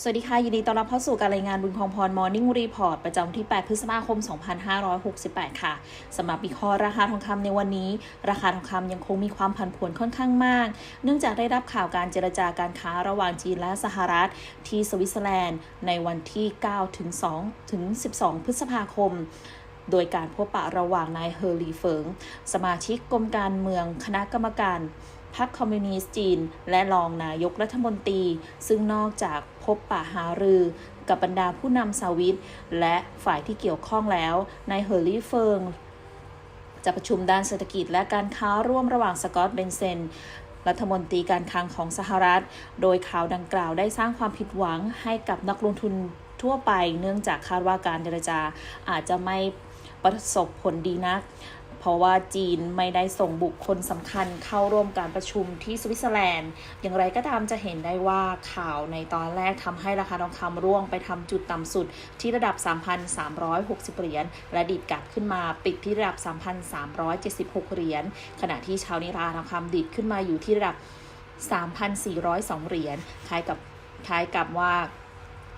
สวัสดีค่ะ ยินดีต้อนรับเข้าสู่การรายงานบุญคองพร Morning Report ประจำวันที่ 8 พฤษภาคม 2568 ค่ะสำหรับวิเคราะห์ราคาทองคำในวันนี้ ราคาทองคำยังคงมีความผันผวนค่อนข้างมาก เนื่องจากได้รับข่าวการเจรจาการค้าระหว่างจีนและสหรัฐ ที่สวิตเซอร์แลนด์ ในวันที่9ถึง2ถึง 12 พฤษภาคมโดยการพบปะระหว่างนายเฮอร์ลีเฟิง สมาชิกกรมการเมืองคณะกรรมการพรรคคอมมิวนิสต์จีน และรองนายกรัฐมนตรี ซึ่งนอกจาก พบปะหารือ กับบรรดาผู้นำสวิต และฝ่ายที่เกี่ยวข้องแล้วนายเฮอร์ลี่เฟิงจะประชุมด้านเศรษฐกิจและการค้าร่วมระหว่างสกอตต์เบนเซนรัฐมนตรีการคลังของสหรัฐ โดยข่าวดังกล่าวได้สร้างความผิดหวังให้กับนักลงทุนทั่วไป เนื่องจากคาดว่าการเจรจาอาจจะไม่ประสบผลดีนัก เพราะว่าจีนไม่ได้ส่งบุคคลสำคัญเข้าร่วมการประชุมที่สวิตเซอร์แลนด์ อย่างไรก็ตามจะเห็นได้ว่าข่าวในตอนแรกทำให้ราคาทองคำร่วงไปทำจุดต่ำสุดที่ระดับ 3,360 เหรียญและดีดกลับขึ้นมาปิดที่ระดับ 3,376 เหรียญขณะที่เช้านี้ราคาทองคำดีดขึ้นมาอยู่ที่ระดับ 3,402 เหรียญคล้ายกับคล้ายกับว่า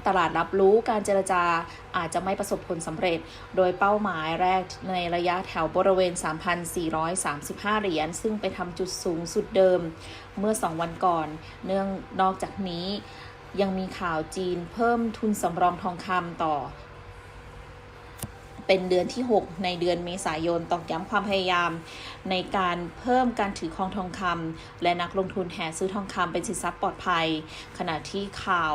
ตลาดรับรู้การเจรจาอาจจะไม่ประสบผลสำเร็จ โดยเป้าหมายแรกในระยะแถวบริเวณ 3,435 เหรียญ ซึ่งไปทำจุดสูงสุดเดิมเมื่อ 2 วันก่อน เนื่องนอกจากนี้ยังมีข่าวจีนเพิ่มทุนสำรองทองคำต่อ เป็นเดือนที่ 6 ในเดือนเมษายนตอกย้ำความพยายาม ในการเพิ่มการถือครองทองคำและนักลงทุนแห่ซื้อทองคำเป็นสินทรัพย์ปลอดภัย ขณะที่ข่าว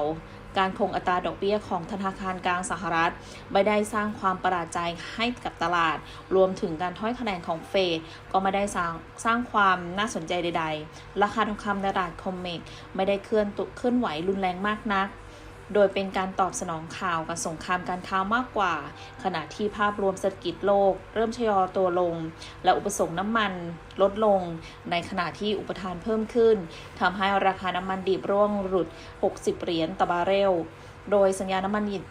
การคงอัตราดอกเบี้ยของธนาคารกลางสหรัฐ ไม่ได้สร้างความประหลาดใจให้กับตลาด รวมถึงการถ้อยคะแนนของเฟดก็ไม่ได้สร้างสร้างความน่าสนใจใด ๆ ราคาทองคำในตลาดคอมเมกไม่ได้เคลื่อนตุเคลื่อนไหวรุนแรงมากนัก โดยเป็นการตอบสนองข่าวกับสงครามการค้ามากกว่า ขณะที่ภาพรวมเศรษฐกิจโลก เริ่มชะลอตัวลง และอุปสงค์น้ำมันลดลง ในขณะที่อุปทานเพิ่มขึ้นทำให้ราคาน้ำมันดิบร่วงหลุด 60 เหรียญต่อบาร์เรลโดยสัญญาน้ำมันดิบ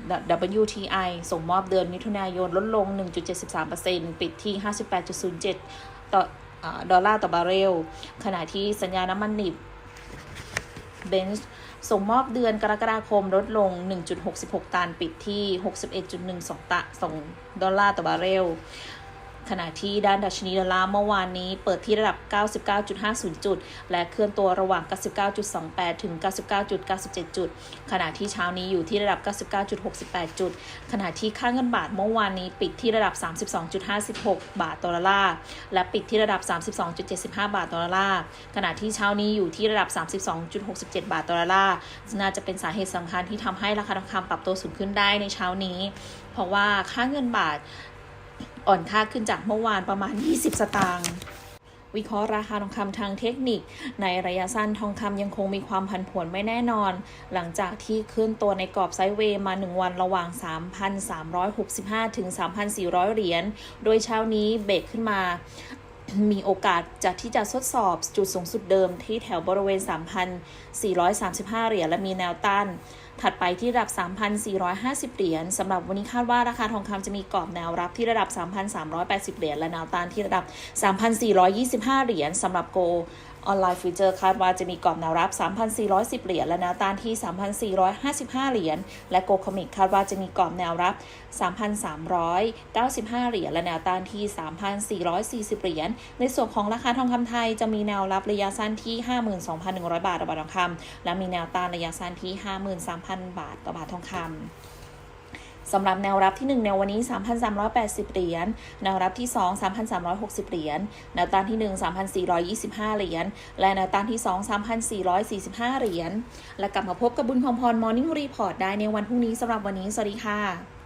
WTI ส่งมอบเดือนมิถุนายนลดลง 1.73%ปิดที่ 58.07 ต่อดอลลาร์ต่อบาร์เรล ขณะที่สัญญาน้ำมันดิบเบนซ์ ส่งมอบเดือนกรกฎาคมลดลง 1.66 ตันปิดที่ 61.12ตะส่งดอลลาร์ต่อบาร์เรล ขณะที่ด้านดัชนีดอลลาร์เมื่อวานนี้เปิดที่ระดับ 99.50 จุด และเคลื่อนตัวระหว่าง 99.28 ถึง 99.97 จุด ขณะที่เช้านี้อยู่ที่ระดับ 99.68 จุด ขณะที่ค่าเงินบาทเมื่อวานนี้ปิดที่ระดับ 32.56 บาทต่อดอลลาร์ และปิดที่ระดับ 32.75 บาทต่อดอลลาร์ ขณะที่เช้านี้อยู่ที่ระดับ 32.67 บาทต่อดอลลาร์ น่าจะเป็นสาเหตุสำคัญที่ทำให้ราคาทองคำปรับตัวสูงขึ้นได้ในเช้านี้ เพราะว่าค่าเงินบาท อ่อนค่าขึ้นจากเมื่อวานประมาณ 20 สตางค์วิเคราะห์ราคาทองคำทางเทคนิค ในระยะสั้นทองคำยังคงมีความผันผวนไม่แน่นอน หลังจากที่ขึ้นตัวในกรอบไซด์เวย์มา 1 วันระหว่าง 3,365 ถึง 3,400 เหรียญ โดยเช้านี้เบรกขึ้นมา มีโอกาสจะที่จะทดสอบจุดสูงสุดเดิมที่แถวบริเวณ 3,435 เหรียญและมีแนวต้านถัดไปที่ระดับ 3,450 เหรียญสำหรับวันนี้คาดว่าราคาทองคำจะมีกรอบแนวรับที่ระดับ 3,380 เหรียญและแนวต้านที่ระดับ 3,425 เหรียญสำหรับโก ออนไลน์ฟิวเจอร์คาดว่าจะมีกรอบแนวรับ 3,410 เหรียญ และแนวต้านที่ 3,455 เหรียญ และโกคอมิกคาดว่าจะมีกรอบแนวรับ 3,395 เหรียญ และแนวต้านที่ 3,440 เหรียญ ในส่วนของราคาทองคำไทยจะมีแนวรับระยะสั้นที่ 52,100 บาทต่อบาททองคำและมีแนวต้านระยะสั้นที่ 53,000 บาทต่อบาททองคำ สำหรับแนวรับที่ 1 ในวันนี้ 3,380 เหรียญ แนวรับที่ 2 3,360 เหรียญ แนวต้านที่ 1 3,425 เหรียญ และแนวต้านที่ 2 3,445 เหรียญ และกลับมาพบกับบุญคอมพร Morning Report ได้ในวันพรุ่งนี้สำหรับวันนี้ สวัสดีค่ะ